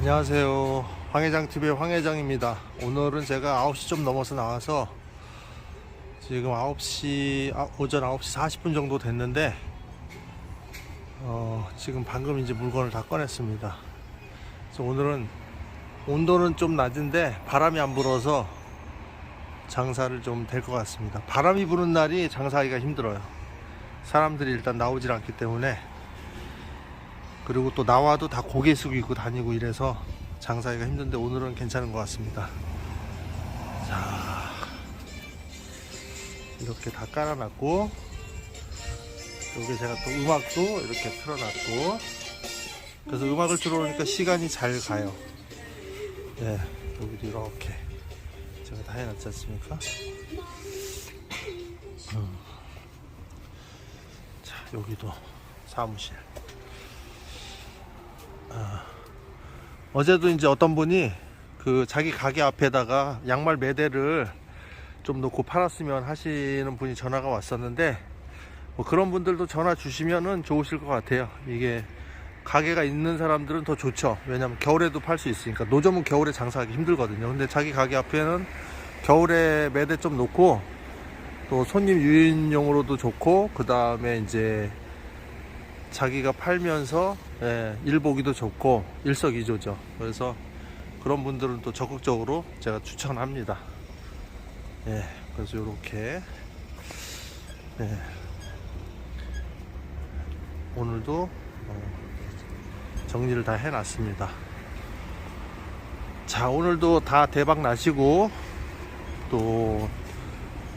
안녕하세요. 황회장 TV의 황회장입니다. 오늘은 제가 9시 좀 넘어서 나와서 지금 9시 아, 오전 9시 40분 정도 됐는데 어, 지금 방금 이제 물건을 다 꺼냈습니다. 그래서 오늘은 온도는 좀 낮은데 바람이 안 불어서 장사를 좀 될 것 같습니다. 바람이 부는 날이 장사하기가 힘들어요. 사람들이 일단 나오질 않기 때문에 그리고 또 나와도 다 고개 숙이고 다니고 이래서 장사하기가 힘든데 오늘은 괜찮은 것 같습니다. 자, 이렇게 다 깔아놨고, 여기 제가 또 음악도 이렇게 틀어놨고, 그래서 음악을 들어오니까 시간이 잘 가요. 예, 여기도 이렇게 제가 다 해놨지 않습니까? 음. 자, 여기도 사무실. 어 제도 이제 어떤 분이 그 자기 가게 앞에다가 양말 매대를 좀 놓고 팔았으면 하시는 분이 전화가 왔었는데 뭐 그런 분들도 전화 주시면은 좋으실 것 같아요. 이게 가게가 있는 사람들은 더 좋죠. 왜냐면 겨울에도 팔 수 있으니까 노점은 겨울에 장사하기 힘들거든요. 근데 자기 가게 앞에는 겨울에 매대 좀 놓고 또 손님 유인용으로도 좋고 그 다음에 이제 자기가 팔면서 예, 일 보기도 좋고 일석이조죠. 그래서 그런 분들은 또 적극적으로 제가 추천합니다. 예, 그래서 이렇게 예, 오늘도 어, 정리를 다 해놨습니다. 자, 오늘도 다 대박 나시고 또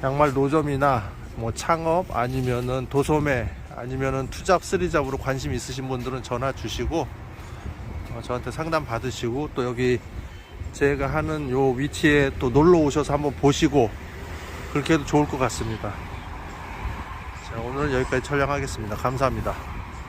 양말 노점이나 뭐 창업 아니면은 도소매 아니면은 투잡 쓰리잡으로 관심 있으신 분들은 전화 주시고 어, 저한테 상담 받으시고 또 여기 제가 하는 요 위치에 또 놀러 오셔서 한번 보시고 그렇게 해도 좋을 것 같습니다. 자 오늘 여기까지 촬영하겠습니다. 감사합니다.